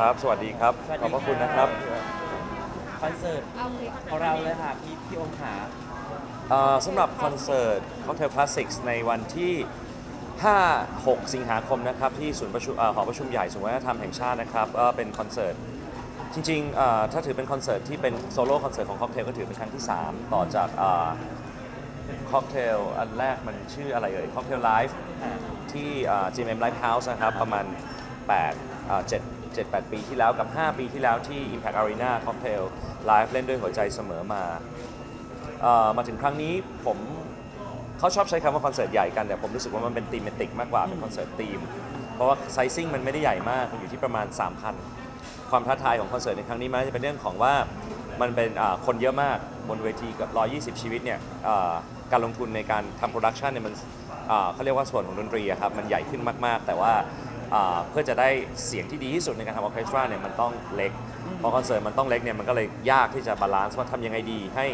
ครับ สวัสดีครับสวัสขดีอบพระคุณนะครับคอนเสิร์ตของเราเลยค่ะพี่พี่องค์ขาเอ่อสำหรับคอนเสิร์ต Cocktail Classics ในวันที่ 5 6 สิงหาคมนะครับ ที่ศูนย์ประชุมเอ่อหอประชุมใหญ่ศูนย์วัฒนธรรมแห่งชาตินะครับก็เป็นคอนเสิร์ต จริงๆเอ่อถ้าถือเป็นคอนเสิร์ตที่เป็นโซโล่คอนเสิร์ตของ Cocktail ก็ถือเป็นครั้งที่ 3 ต่อจากค็อกเทลอันแรกมันชื่ออะไรเอ่ย Cocktail Live ที่ GMM Live House นะครับ ประมาณ8อ่า7 7 8 ปีที่แล้วกับ 5 ปีที่แล้วที่ Impact Arena Cocktail Live เล่นด้วยหัวใจเสมอมาเอ่อมาถึงครั้งนี้ผมเขาชอบใช้คำว่าคอนเสิร์ตใหญ่กัน แต่ผมรู้สึกว่ามันเป็นธีมเมติกมากกว่าเป็นคอนเสิร์ตธีม เพราะว่าไซซิ่งมันไม่ได้ใหญ่มากมันอยู่ที่ประมาณ 3,000 ความท้าทายของคอนเสิร์ตในครั้งนี้มันจะเป็นเรื่องของว่ามันเป็นอ่าคนเยอะมากบนเวทีกับ 120 ชีวิตเนี่ยอ่าการลงทุนในการทำโปรดักชันเนี่ยมันอ่าเขาเรียกว่าส่วนของดนตรีอะครับมันใหญ่ขึ้นมาก ๆ แต่ว่า อ่าเพื่อจะได้เสียงที่ดีที่สุดในการทำออร์เคสตราเนี่ยมันต้องเล็กพอคอนเสิร์ตมันต้องเล็กเนี่ยมันก็เลยยากที่จะบาลานซ์ว่าทำยังไงดีให้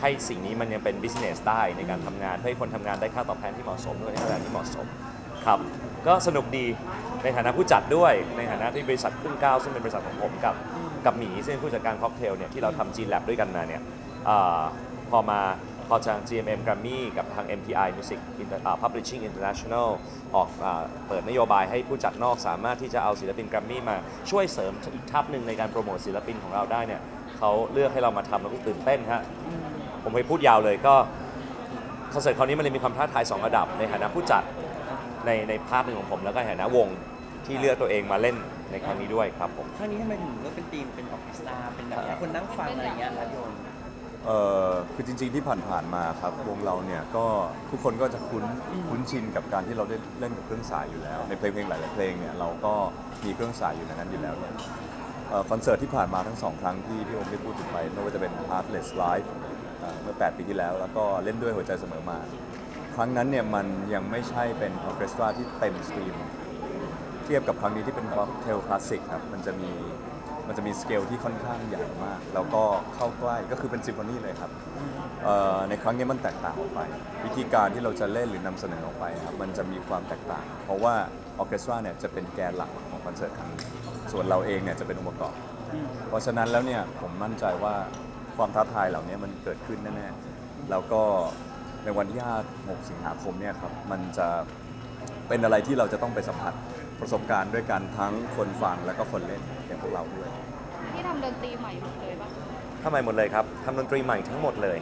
ให้สิ่งนี้มันยังเป็นบิสเนสได้ในการทำงานเพื่อให้คนทำงานได้ค่าตอบแทนที่เหมาะสมด้วยค่าตอบแทนที่เหมาะสมครับก็สนุกดีในฐานะผู้จัดด้วยในฐานะที่บริษัทครึ่งก้าวซึ่งเป็นบริษัทของผมกับกับหมีซึ่งเป็นผู้จัดการค็อกเทลเนี่ยที่เราทำ G Lab ด้วยกันมาเนี่ยอาพอมา พอทาง GMM Grammy กับทาง MPI Music Inter- อ่า Publishing International ออกอาเปิดนโยบายให้ผู้จัดนอกสามารถที่จะเอาศิลปิน Grammy มาช่วยเสริมอีกทัพหนึ่งในการโปรโมทศิลปินของเราได้เนี่ยเขาเลือกให้เรามาทำแล้วก็ตื่นเต้นฮะผมไปพูดยาวเลยก็คอนเสิร์ตคราวนี้มันเลยมีความท้าทาย2ระดับในฐานะผู้จัดในในพาร์ทหนึ่งของผม แล้วก็ในฐานะวงที่เลือกตัวเองมาเล่นในครั้งนี้ด้วยครับผม ครั้งนี้ทำไมถึงเลือกเป็นธีมเป็นออร์เคสตราเป็นแบบเนี้ยคนนั่งฟังอะไรอย่างเงี้ยครับโยม เอ่อคือจริงๆที่ผ่านๆมาครับวงเราเนี่ยก็ทุกคนก็จะคุ้นคุ้นชินกับการที่เราได้เล่นกับเครื่องสายอยู่แล้ว ในเพลงเพลงหลายๆเพลงเนี่ยเราก็มีเครื่องสายอยู่ในนั้นอยู่แล้วเนี่ยเอ่อคอนเสิร์ตที่ผ่านมาทั้งสองครั้งที่พี่โอมได้พูดถึงไปไม่ว่าจะเป็น Artless Live เอ่อเมื่อ 8 ปีที่แล้ว แล้วก็เล่นด้วยหัวใจเสมอมา ครั้งนั้นเนี่ยมันยังไม่ใช่เป็นออร์เคสตราที่เต็มสตรีม เทียบกับครั้งนี้ที่เป็นค็อกเทลคลาสสิกครับ มันจะมี มันจะมีสเกลที่ค่อนข้างใหญ่มาก แล้วก็เข้าใกล้ก็คือเป็นซิมโฟนีเลยครับในครั้งนี้มันแตกต่างออกไป วิธีการที่เราจะเล่นหรือนำเสนอออกไปครับมันจะมีความแตกต่าง เพราะว่าออเคสตราเนี่ยจะเป็นแกนหลักของคอนเสิร์ตครั้งนี้ส่วนเราเองเนี่ยจะเป็นองค์ประกอบ เพราะฉะนั้นแล้วเนี่ยผมมั่นใจว่าความท้าทายเหล่านี้มันเกิดขึ้นแน่ๆแล้วก็ในวันที่5 6สิงหาคมเนี่ยครับมันจะเป็นอะไรที่เราจะต้องไปสัมผัส ประสบการณ์ด้วยกันทั้งคนฟังและก็คนเล่นอย่างพวกเราด้วยที่ทำดนตรีใหม่หมดเลยปะทำไมหมดเลยครับทำดนตรีใหม่ทั้งหมดเลย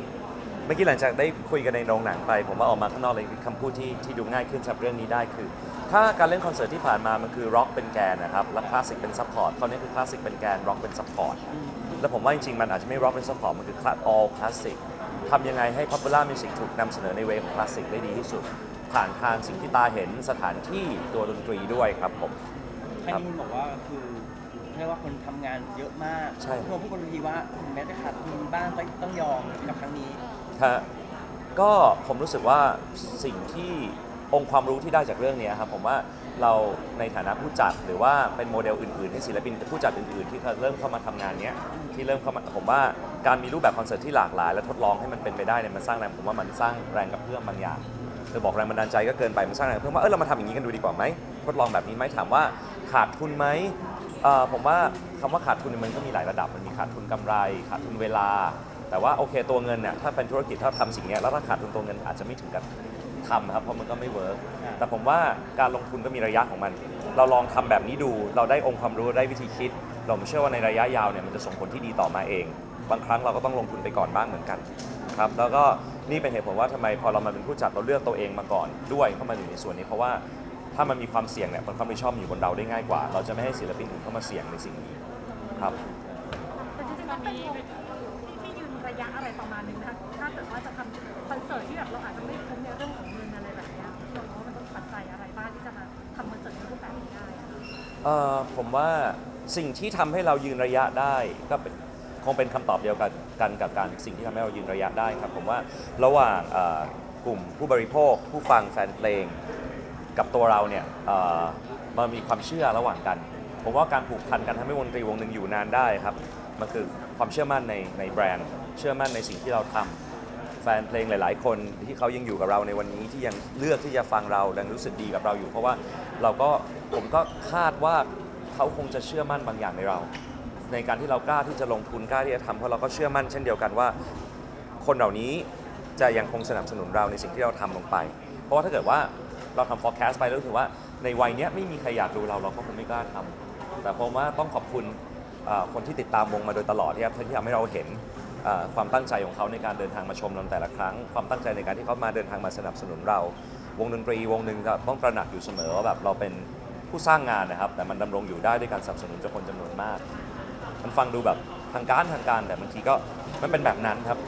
เมื่อกี้หลังจากได้คุยกันในโรงหนังไป ผมว่าออกมาข้างนอกเลยคำพูดที่ที่ดูง่ายขึ้นสำหรับเรื่องนี้ได้คือ ถ้าการเล่นคอนเสิร์ตที่ผ่านมามันคือร็อกเป็นแกนนะครับแล้วคลาสสิกเป็นซัพพอร์ตคราวนี้คือคลาสสิกเป็นแกนร็อกเป็นซัพพอร์ตแล้วผมว่าจริงๆมันอาจจะไม่ร็อกเป็นซัพพอร์ตมันคือคลาส all คลาสสิกทำยังไงให้ popular music ถูกนำเสนอในเวของคลาสสิกได้ดีที่สุด ผ่านทางสิ่งที่ตาเห็นสถานที่ตัวดนตรีด้วยครับผมครั้งนี้บอกว่าคือเรียกว่าคนทำงานเยอะมากใช่พวกผู้บริทีว่าถึงแม้จะขาดทุนบ้างก็ต้องยอมกับครั้งนี้ ฮะก็ผมรู้สึกว่าสิ่งที่องค์ความรู้ที่ได้จากเรื่องเนี้ยครับผมว่าเราในฐานะผู้จัดหรือว่าเป็นโมเดลอื่นๆให้ศิลปินผู้จัดอื่นๆ ที่เขาเริ่มเข้ามาทำงานเนี้ยที่เริ่มเข้ามาผมว่าการมีรูปแบบคอนเสิร์ตที่หลากหลาย และทดลองให้มันเป็นไปได้เนี่ยมันสร้างแรงผมว่ามันสร้างแรงกระเพื่อมบางอย่าง จะบอกแรงบันดาลใจก็เกินไปมันสร้างแรงกระเพื่อมว่าเออเรามาทำอย่างนี้กันดูดีกว่าไหมทดลองแบบนี้ไหมถามว่าขาดทุนไหมเอ่อผมว่าคำว่าขาดทุนเนี่ยมันก็มีหลายระดับมันมีขาดทุนกำไร ขาดทุนเวลา แต่ว่าโอเคตัวเงินเนี่ยถ้าเป็นธุรกิจถ้าทำสิ่งเนี้ยแล้วถ้าขาดทุนตัวเงินอาจจะไม่ถึงกับทำนะครับเพราะมันก็ไม่เวิร์กอ่าแต่ผมว่าการลงทุนก็มีระยะของมัน เราลองทำแบบนี้ดูเราได้องค์ความรู้ได้วิธีคิดเราเชื่อว่าในระยะยาวเนี่ยมันจะส่งผลที่ดีต่อมาเอง บางครั้งเราก็ต้องลงทุนไปก่อนบ้างเหมือนกันครับแล้วก็ นี่เป็นเหตุผลว่าทำไมพอเรามาเป็นผู้จัดเราเลือกตัวเองมาก่อนด้วยเข้ามาอยู่ในส่วนนี้เพราะว่าถ้ามันมีความเสี่ยงเนี่ยความรับผิดชอบอยู่บนเราได้ง่ายกว่า เราจะไม่ให้ศิลปินอื่นเข้ามาเสี่ยงในสิ่งนี้ครับแต่จริงๆมันเป็นที่ที่ยืนระยะอะไรประมาณนึงนะคะถ้าเกิดว่าจะทำคอนเสิร์ตที่แบบเราอาจจะไม่คุ้มในเรื่องของเงินอะไรแบบเนี้ยเราว่ามันต้องปัจจัยอะไรบ้างที่จะมาทำคอนเสิร์ตในรูปแบบนี้ได้อะ เอ่อผมว่าสิ่งที่ทำให้เรายืนระยะได้ก็เป็น คงเป็นคำตอบเดียวกันกันกับการสิ่งที่ทำให้เรายืนระยะได้ครับ ผมว่าระหว่างเอ่อกลุ่มผู้บริโภค ผู้ฟังแฟนเพลง กับตัวเราเนี่ยเอ่อมันมีความเชื่อระหว่างกัน ผมว่าการผูกพันกันทำให้วงดนตรีวงหนึ่งอยู่นานได้ครับมันคือความเชื่อมั่นในในแบรนด์ เชื่อมั่นในสิ่งที่เราทำ แฟนเพลงหลาย ๆ คนที่เขายังอยู่กับเราในวันนี้ที่ยังเลือกที่จะฟังเรายังรู้สึกดีกับเราอยู่ เพราะว่าเราก็ผมก็คาดว่าเขาคงจะเชื่อมั่นบางอย่างในเรา ในการที่เรากล้าที่จะลงทุนกล้าที่จะทำเพราะเราก็เชื่อมั่นเช่นเดียวกันว่า คนเหล่านี้จะยังคงสนับสนุนเราในสิ่งที่เราทำลงไป เพราะว่าถ้าเกิดว่าเราทำ forecast ไปแล้วรู้สึกว่าในวัยเนี้ยไม่มีใครอยากดูเราเราก็คงไม่กล้าทำแต่ผมว่าต้องขอบคุณเอ่อคนที่ติดตามวงมาโดยตลอดที่ครับที่ทำให้เราเห็นเอ่อความตั้งใจของเขาในการเดินทางมาชมเราแต่ละครั้ง ความตั้งใจในการที่เขามาเดินทางมาสนับสนุนเรา วงดนตรีวงหนึ่งจะต้องตระหนักอยู่เสมอว่าแบบเราเป็นผู้สร้างงานนะครับ แต่มันดำรงอยู่ได้ด้วยการสนับสนุนจากคนจำนวนมาก มันฟังดูแบบทางการทางการแต่บางทีก็มันเป็นแบบนั้นครับ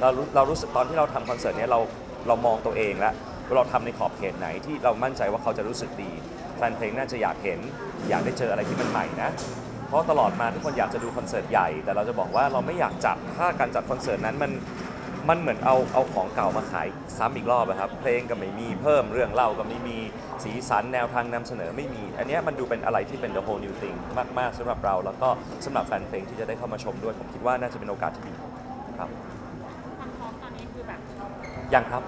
เราเรารู้สึกตอนที่เราทำคอนเสิร์ตเนี้ยเราเรามองตัวเองแล้วว่าเราทำในขอบเขตไหนที่เรามั่นใจว่าเขาจะรู้สึกดีแฟนเพลงน่าจะอยากเห็น อยากได้เจออะไรที่มันใหม่นะ เพราะตลอดมาทุกคนอยากจะดูคอนเสิร์ตใหญ่ แต่เราจะบอกว่าเราไม่อยากจัดถ้าการจัดคอนเสิร์ตนั้นมัน มันเหมือนเอาเอาของเก่ามาขายซ้ำอีกรอบอะครับ เพลงก็ไม่มีเพิ่มเรื่องเล่าก็ไม่มีสีสันแนวทางนำเสนอไม่มี อันเนี้ยมันดูเป็นอะไรที่เป็น the whole new thing มาก ๆสำหรับเรา แล้วก็สำหรับแฟนเพลงที่จะได้เข้ามาชมด้วย ผมคิดว่าน่าจะเป็นโอกาสที่ดีครับความพร้อมตอนนี้คือแบบยังครับ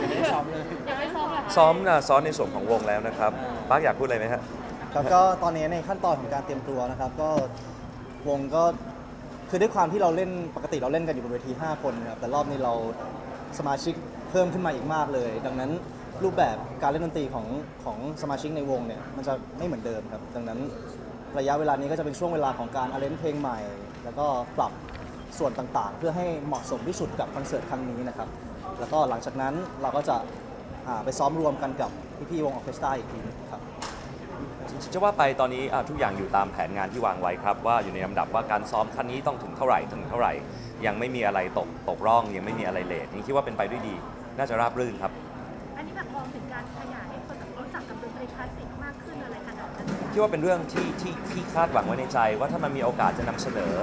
ไม่ได้ซ้อมเลยยังไม่ซ้อมเหรอคะซ้อมนะซ้อมในส่วนของวงแล้วนะครับป้าร์คอยากพูดอะไรไหมฮะ ครับก็ตอนนี้ในขั้นตอนของการเตรียมตัวนะครับ ก็วงก็ คือด้วยความที่เราเล่นปกติเราเล่นกันอยู่บนเวที 5 คนนะครับแต่รอบนี้เราสมาชิกเพิ่มขึ้นมาอีกมากเลย ดังนั้นรูปแบบการเล่นดนตรีของของสมาชิกในวงเนี่ยมันจะไม่เหมือนเดิมครับ ดังนั้นระยะเวลานี้ก็จะเป็นช่วงเวลาของการอาเลนเพลงใหม่ แล้วก็ปรับส่วนต่างๆ เพื่อให้เหมาะสมที่สุดกับคอนเสิร์ตครั้งนี้นะครับ แล้วก็หลังจากนั้นเราก็จะอ่าไปซ้อมรวมกันกับพี่ๆวงออเคสตราอีกทีหนึง จะว่าไปตอนนี้อะทุกอย่างอยู่ตามแผนงานที่วางไว้ครับ ว่าอยู่ในลำดับว่าการซ้อมครั้งนี้ต้องถึงเท่าไหร่ถึงเท่าไหร่ ยังไม่มีอะไรตกตกร่องยังไม่มีอะไรเลทนี่คิดว่าเป็นไปด้วยดี น่าจะราบรื่นครับอันนี้แบบมองถึงการขยายให้คนแบบรู้จักกับดนตรีคลาสสิกมากขึ้นอะไรขนาดนั้นคิดว่าเป็นเรื่องที่ที่ที่คาดหวังไว้ในใจ ว่าถ้ามันมีโอกาสจะนำเสนอ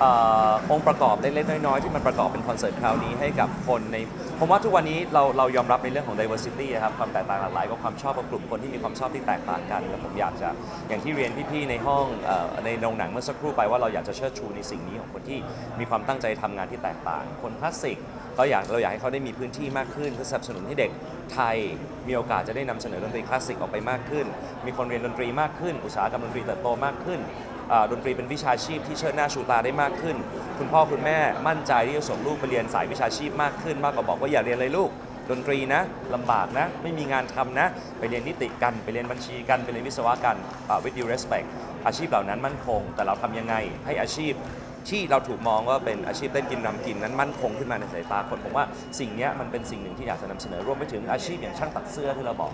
เอ่อองค์ประกอบเล็กๆน้อยๆที่มันประกอบเป็นคอนเสิร์ตคราวนี้ให้กับคนในผมว่าทุกวันนี้เราเรายอมรับในเรื่องของ diversity อะครับความแตกต่างหลากหลายกับความชอบของกลุ่มคนที่มีความชอบที่แตกต่างกันแล้วผมอยากจะอย่างที่เรียนพี่ๆในห้องเอ่อในโรงหนังเมื่อสักครู่ไปว่าเราอยากจะเชิดชูในสิ่งนี้ของคนที่มีความตั้งใจทำงานที่แตกต่าง คนคลาสสิกก็อยากเราอยากให้เขาได้มีพื้นที่มากขึ้นเพื่อสนับสนุนให้เด็กไทยมีโอกาสจะได้นำเสนอดนตรีคลาสสิกออกไปมากขึ้น มีคนเรียนดนตรีมากขึ้น อุตสาหกรรมดนตรีเติบโตมากขึ้น ดนตรีเป็นวิชาชีพที่เชิดหน้าชูตาได้มากขึ้น คุณพ่อคุณแม่มั่นใจที่จะส่งลูกไปเรียนสายวิชาชีพมากขึ้น มากกว่าบอกว่าอย่าเรียนเลยลูกดนตรีนะลำบากนะ ไม่มีงานทำนะ ไปเรียนนิติกัน ไปเรียนบัญชีกัน ไปเรียนวิศวะกันอ่า with due respect อาชีพเหล่านั้นมั่นคง แต่เราทำยังไงให้อาชีพที่เราถูกมองว่าเป็นอาชีพเล่นกินรำกินนั้นมั่นคงขึ้นมาในสายตาคนผมว่าสิ่งนี้มันเป็นสิ่งหนึ่งที่อยากจะนำเสนอรวมไปถึงอาชีพอย่างช่างตัดเสื้อที่เราบอก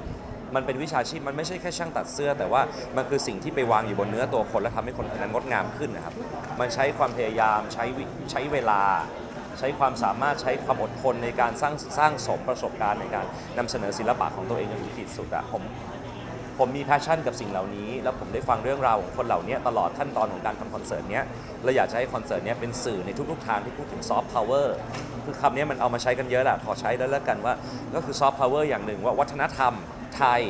มันเป็นวิชาชีพมันไม่ใช่แค่ช่างตัดเสื้อ แต่ว่ามันคือสิ่งที่ไปวางอยู่บนเนื้อตัวคน และทำให้คนคนนั้นงดงามขึ้นนะครับ มันใช้ความพยายามใช้วิใช้เวลา ใช้ความสามารถใช้ความอดทนในการสร้างสร้างสมประสบการณ์ในการนำเสนอศิลปะของตัวเองจนถึงขีดสุดอะผมผมมีแพชชั่นกับสิ่งเหล่านี้ แล้วผมได้ฟังเรื่องราวของคนเหล่านี้ตลอดขั้นตอนของการทำคอนเสิร์ตเนี้ยเราอยากจะให้คอนเสิร์ตเนี้ยเป็นสื่อในทุกๆทางที่พูดถึงซอฟต์พาวเวอร์คือคำนี้มันเอามาใช้กันเยอะแหละขอใช้แล้วแล้วกันว่า ก็คือซอฟต์พาวเวอร์อย่างหนึ่งว่าวัฒนธรรม ไทย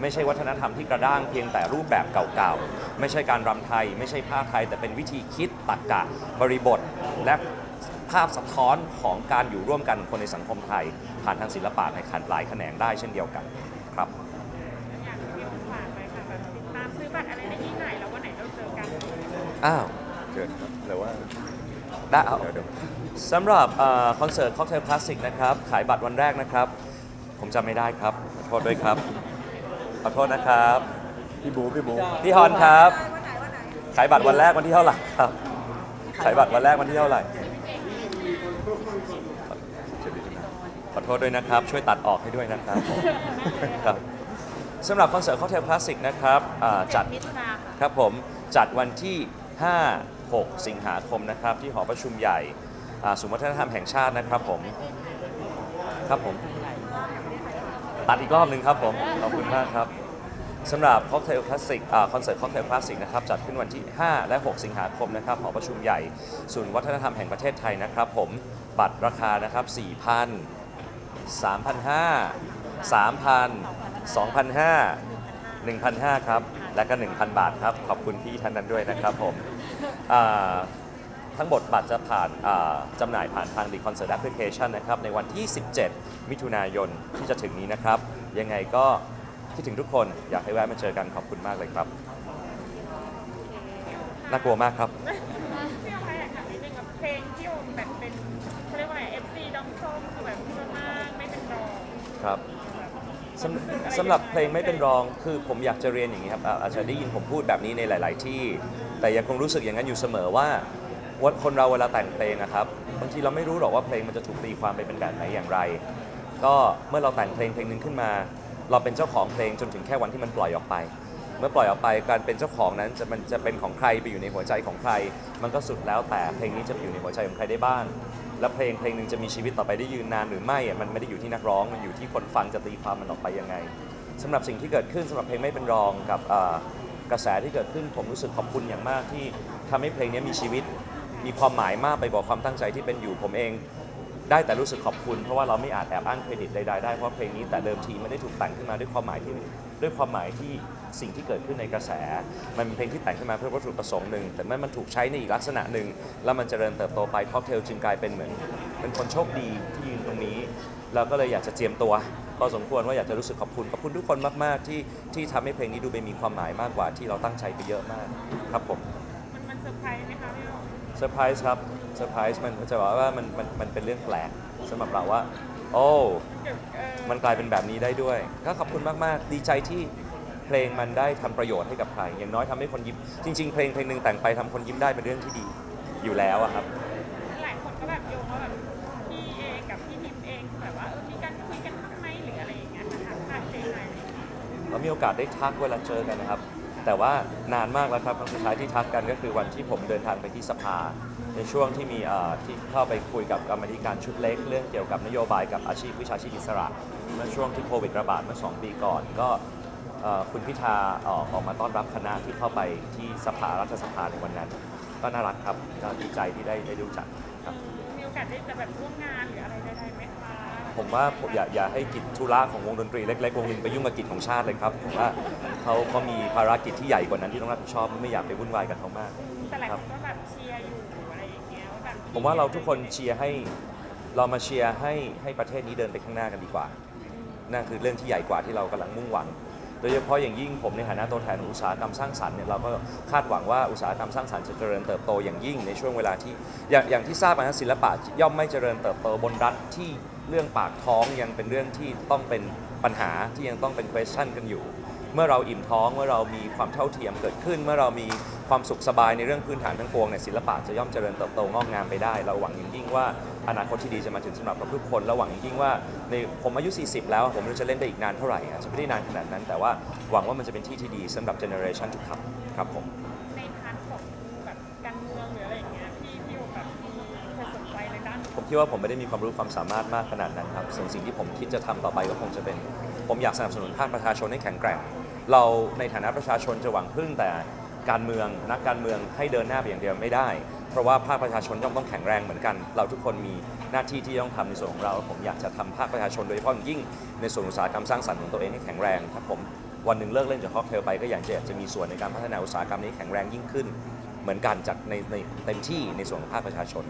ไม่ใช่วัฒนธรรมที่กระด้างเพียงแต่รูปแบบเก่าๆ ไม่ใช่การรำไทย ไม่ใช่ผ้าไทย แต่เป็นวิธีคิดตรรกะบริบท และภาพสะท้อนของการอยู่ร่วมกันคนในสังคมไทย ผ่านทางศิลปะในขันหลายแขนงได้เช่นเดียวกันครับอยากให้ฝากไปค่ะแบบติดตามซื้อบัตรอะไรได้ที่ไหนแล้ววันไหนเราเจอกันอ้าวเชิญครับหรือว่าได้เอา เดี๋ยวเดี๋ยวสำหรับเอ่อคอนเสิร์ตค็อกเทลคลาสสิกนะครับ ขายบัตรวันแรกนะครับ ผมจำไม่ได้ครับขอโทษด้วยครับขอโทษนะครับ พี่บูพี่บูพี่ฮอนครับขายบัตรวันแรกวันที่เท่าไหร่ครับ ขายบัตรวันแรกวันที่เท่าไหร่ขอโทษด้วยนะครับ ช่วยตัดออกให้ด้วยนะครับผมครับสำหรับคอนเสิร์ตค็อกเทลคลาสสิกนะครับอ่าจัด มิถุนาค่ะ ครับผมจัดวันที่ 5 6 สิงหาคมนะครับ ที่หอประชุมใหญ่อ่าศูนย์วัฒนธรรมแห่งชาตินะครับผม ครับผม ตัดอีกรอบหนึ่งครับผม ขอบคุณมากครับสำหรับค็อกเทลคลาสสิกคอนเสิร์ตค็อกเทลคลาสสิกนะครับจัดขึ้นวันที่ 5 และ 6 สิงหาคมนะครับหอประชุมใหญ่ศูนย์วัฒนธรรมแห่งประเทศไทยนะครับผมบัตรราคานะครับ4,000 3,500 3,000 2,500 1,500 ครับ และก็ 1,000 บาทครับ ขอบคุณพี่ท่านนั้นด้วยนะครับผม ทั้งหมดบัตรจะผ่านอ่าจำหน่ายผ่านทาง The Concert Application นะครับในวันที่ 17 มิถุนายนที่จะถึงนี้นะครับ ยังไงก็คิดถึงทุกคนอยากให้แวะมาเจอกันขอบคุณมากเลยครับน่ากลัวมากครับพี่เอาไปอยากถามนิดนึงกับเพลงที่โอมแบบเป็นเขาเรียกว่าไง FC ดองส้มคือแบบเพื่อมากไม่เป็นรองครับสำสำหรับเพลงไม่เป็นรองคือผมอยากจะเรียนอย่างนี้ครับอ่าอาจจะได้ยินผมพูดแบบนี้ในหลาย ๆ ที่ แต่ยังคงรู้สึกอย่างนั้นอยู่เสมอว่า ว่าคนเราเวลาแต่งเพลงนะครับบางทีเราไม่รู้หรอกว่าเพลงมันจะถูกตีความไปเป็นแบบไหนอย่างไร ก็เมื่อเราแต่งเพลงเพลงหนึ่งขึ้นมา เราเป็นเจ้าของเพลงจนถึงแค่วันที่มันปล่อยออกไป เมื่อปล่อยออกไปการเป็นเจ้าของนั้นจะมันจะเป็นของใครไปอยู่ในหัวใจของใคร มันก็สุดแล้วแต่เพลงนี้จะไปอยู่ในหัวใจของใครได้บ้างและเพลงเพลงหนึ่งจะมีชีวิตต่อไปได้ยืนนานหรือไม่มันไม่ได้อยู่ที่นักร้องมันอยู่ที่คนฟังจะตีความมันออกไปยังไงสำหรับสิ่งที่เกิดขึ้นสำหรับเพลงไม่เป็นรองกับกระแสที่เกิดขึ้นผมรู้สึกขอบคุณอย่างมากที่ทำให้เพลงนี้มีชีวิต มีความหมายมากไปกว่าความตั้งใจที่เป็นอยู่ผมเอง ได้แต่รู้สึกขอบคุณ เพราะว่าเราไม่อาจแอบอ้างเครดิตใดๆได้เพราะเพลงนี้แต่เดิมทีไม่ได้ถูกแต่งขึ้นมาด้วยความหมายที่ด้วยความหมายที่สิ่งที่เกิดขึ้นในกระแส มันเป็นเพลงที่แต่งขึ้นมาเพื่อวัตถุประสงค์หนึ่งแต่เมื่อมันถูกใช้ในอีกลักษณะหนึ่งแล้วมันเจริญเติบโตไปค็อกเทลจึงกลายเป็นเหมือนเป็นคนโชคดีที่ยืนตรงนี้เราก็เลยอยากจะเจียมตัวพอสมควรว่าอยากจะรู้สึกขอบคุณขอบคุณทุกคนมาก ๆ ที่ที่ทำให้เพลงนี้ดูไปมีความหมายมากกว่าที่เราตั้งใจไปเยอะมากครับผม เซอร์ไพรส์ครับเซอร์ไพรส์มันจะบอกว่ามันมันมันเป็นเรื่องแปลกสำหรับเราว่า โอ้เกิดเออมันกลายเป็นแบบนี้ได้ด้วย ก็ขอบคุณมากๆ ดีใจที่เพลงมันได้ทำประโยชน์ให้กับใคร อย่างน้อยทำให้คนยิ้ม จริง ๆ เพลงเพลงหนึ่งแต่งไปทำคนยิ้มได้เป็นเรื่องที่ดีอยู่แล้วอะครับ หลายคนก็แบบโยงว่าแบบพี่เองกับพี่ทิมเองคือแบบว่าเออมีการคุยกันบ้างไหมหรืออะไรอย่างเงี้ยค่ะทางทางเจไนอะไรอย่างเงี้ยเรามีโอกาสได้ทักเวลาเจอกันนะครับ แต่ว่านานมากแล้วครับครั้งสุดท้ายที่ทักกันก็คือวันที่ผมเดินทางไปที่สภา ในช่วงที่มีเอ่อที่เข้าไปคุยกับกรรมาธิการชุดเล็ก เรื่องเกี่ยวกับนโยบายกับอาชีพวิชาชีพอิสระเมื่อช่วงที่โควิดระบาดเมื่อ 2 ปีก่อนก็เอ่อคุณพิธาออกออกมาต้อนรับคณะที่เข้าไปที่สภารัฐสภาในวันนั้น ก็น่ารักครับก็ดีใจที่ได้ได้รู้จักครับ มีโอกาสได้จะแบบร่วมงานหรือ ผมว่าผมอย่าอย่าให้กิจธุระของวงดนตรีเล็กๆวงหนึงไปยุ่งกับกิจของชาติเลยครับผมว่าเขาเขามีภารกิจที่ใหญ่กว่านั้นที่ต้องรับผิดชอบไม่อยากไปวุ่นวายกับเขามาก แต่หลายคนก็แบบเชียร์อยู่อะไรอย่างเงี้ยว่าแบบผมว่าเราทุกคนเชียร์ให้เรามาเชียร์ให้ให้ประเทศนี้เดินไปข้างหน้ากันดีกว่านั่นคือเรื่องที่ใหญ่กว่าที่เรากำลังมุ่งหวัง โดยเฉพาะอย่างยิ่งผมในฐานะตัวแทนของอุตสาหกรรมสร้างสรรค์เนี่ยเราก็คาดหวังว่าอุตสาหกรรมสร้างสรรค์จะเจริญเติบโตอย่างยิ่งในช่วงเวลาที่อย่างอย่างที่ทราบนะศิลปะย่อมไม่เจริญเติบโตบนรัฐที่ เรื่องปากท้องยังเป็นเรื่องที่ต้องเป็นปัญหาที่ยังต้องเป็น question กันอยู่ เมื่อเราอิ่มท้องเมื่อเรามีความเท่าเทียมเกิดขึ้น เมื่อเรามีความสุขสบายในเรื่องพื้นฐานทั้งปวงเนี่ยศิลปะจะย่อมเจริญเติบโตงอกงามไปได้ เราหวังอย่างยิ่งว่าอนาคตที่ดีจะมาถึงสำหรับทุกคนและหวังอย่างยิ่งว่าในผมอายุ 40 แล้ว ผมจะเล่นได้อีกนานเท่าไหร่อาจจะไม่ได้นานขนาดนั้น แต่ว่าหวังว่ามันจะเป็นที่ที่ดีสำหรับเจเนอเรชันทุกครับครับผม ในด้านผมคิดว่าผมไม่ได้มีความรู้ความสามารถมากขนาดนั้นครับส่วนสิ่งที่ผมคิดจะทำต่อไปก็คงจะเป็น ผมอยากสนับสนุนภาคประชาชนให้แข็งแกร่ง เราในฐานะประชาชนจะหวังพึ่งแต่การเมืองนักการเมืองให้เดินหน้าไปอย่างเดียวไม่ได้ เพราะว่าภาคประชาชนย่อมต้องแข็งแรงเหมือนกัน เราทุกคนมีหน้าที่ที่ต้องทำในส่วนของเรา ผมอยากจะทำภาคประชาชนโดยเฉพาะยิ่งในส่วนอุตสาหกรรมสร้างสรรค์ของตัวเองให้แข็งแรงถ้าผมวันหนึ่งเลิกเล่นจากค็อกเทลไปก็อยากจะจะมีส่วนในการพัฒนาอุตสาหกรรมนี้แข็งแรงยิ่งขึ้น เหมือนกันจากในในเต็มที่ในส่วนของภาคประชาชน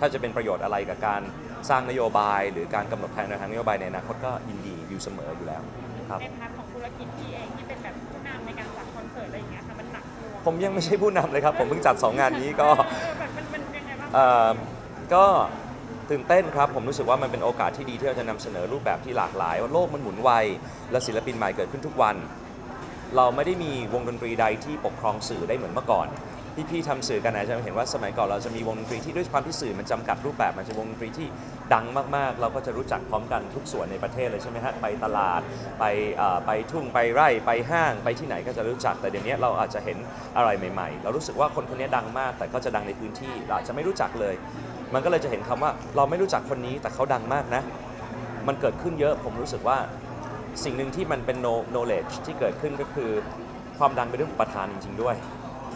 ถ้าจะเป็นประโยชน์อะไรกับการสร้างนโยบาย หรือการกำหนดแผนทางนโยบายในอนาคตก็ยินดีอยู่เสมออยู่แล้วครับ ในพาร์ทของธุรกิจพี่เองที่เป็นแบบผู้นำในการจัดคอนเสิร์ตอะไรอย่างเงี้ยค่ะมันหนักหน่วงผมยังไม่ใช่ผู้นำเลยครับ ผมเพิ่งจัด 2 งานนี้ก็ เออแบบมันมันยังไงบ้างเอ่อก็ตื่นเต้นครับ ผมรู้สึกว่ามันเป็นโอกาสที่ดีที่เราจะนำเสนอรูปแบบที่หลากหลาย ว่าโลกมันหมุนไว และศิลปินใหม่เกิดขึ้นทุกวัน เราไม่ได้มีวงดนตรีใดที่ปกครองสื่อได้เหมือนเมื่อก่อน พี่ๆทำสื่อกันอาจจะเห็นว่าสมัยก่อนเราจะมีวงดนตรีที่ด้วยความที่สื่อมันจำกัดรูปแบบมันจะวงดนตรีที่ดังมากๆ เราก็จะรู้จักพร้อมกันทุกส่วนในประเทศเลยใช่ไหมฮะไปตลาดไปเอ่อไปทุ่งไปไร่ไปห้างไปที่ไหนก็จะรู้จักแต่เดี๋ยวนี้เราอาจจะเห็นอะไรใหม่ๆ เรารู้สึกว่าคนคนนี้ดังมาก แต่ก็จะดังในพื้นที่เราอาจจะไม่รู้จักเลย มันก็เลยจะเห็นคำว่าเราไม่รู้จักคนนี้แต่เขาดังมากนะ มันเกิดขึ้นเยอะผมรู้สึกว่าสิ่งหนึ่งที่มันเป็น know- knowledge ที่เกิดขึ้นก็คือความดังเป็นเรื่องอุปทานจริง ๆ ด้วย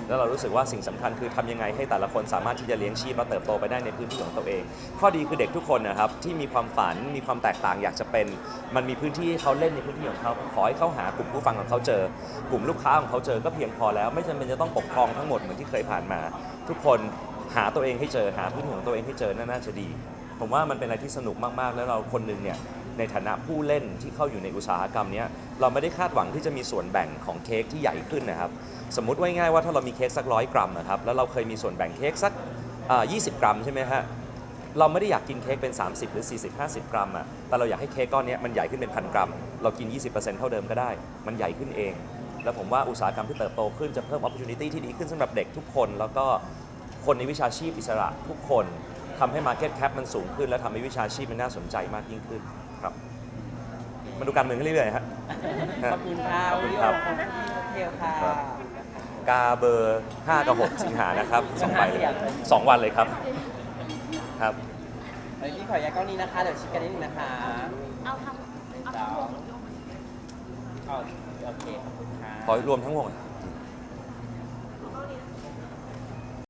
แล้วเรารู้สึกว่าสิ่งสำคัญคือทำยังไงให้แต่ละคนสามารถที่จะเลี้ยงชีพและเติบโตไปได้ในพื้นที่ของตัวเอง ข้อดีคือเด็กทุกคนนะครับที่มีความฝันมีความแตกต่างอยากจะเป็น มันมีพื้นที่เขาเล่นในพื้นที่ของเขาขอให้เขาหากลุ่มผู้ฟังของเขาเจอ กลุ่มลูกค้าของเขาเจอก็เพียงพอแล้ว ไม่จำเป็นจะต้องปกครองทั้งหมดเหมือนที่เคยผ่านมา ทุกคนหาตัวเองให้เจอหาพื้นที่ของตัวเองให้เจอน่าจะดี ผมว่ามันเป็นอะไรที่สนุกมากๆ แล้วเราคนหนึ่งเนี่ย ในฐานะผู้เล่นที่เข้าอยู่ในอุตสาหกรรมนี้เราไม่ได้คาดหวังที่จะมีส่วนแบ่งของเค้กที่ใหญ่ขึ้นนะครับ สมมุติว่าง่ายว่าถ้าเรามีเค้กสักร้อยกรัมนะครับแล้วเราเคยมีส่วนแบ่งเค้กสักอ่า20กรัมใช่ไหมฮะเราไม่ได้อยากกินเค้กเป็น 30 หรือ 40 50 กรัมอะแต่เราอยากให้เค้กก้อนนี้มันใหญ่ขึ้นเป็นพันกรัม เรากิน 20%เท่าเดิมก็ได้ มันใหญ่ขึ้นเอง แล้วผมว่าอุตสาหกรรมที่เติบโตขึ้นจะเพิ่ม opportunity ที่ดีขึ้นสำหรับเด็กทุกคน แล้วก็คนในวิชาชีพอิสระทุกคนทำให้ market cap มันสูงขึ้น และทำให้วิชาชีพมันน่าสนใจมากยิ่งขึ้น มาดูการเมืองกันเรื่อยๆฮะขอบคุณค่ะขอบคุณวิครับขอบคุณพี่เทลค่ะครับกาเบอร์5กับ6สิงหานะครับสองใบเลยสองวันเลยครับครับวันนี้พี่ขออนุญาตกล้องนี้นะคะเดี๋ยวชิคกันนิดนึงนะคะเอาทำเอาสทำองเอาโอเคขอบคุณค่ะขอรวมทั้งวง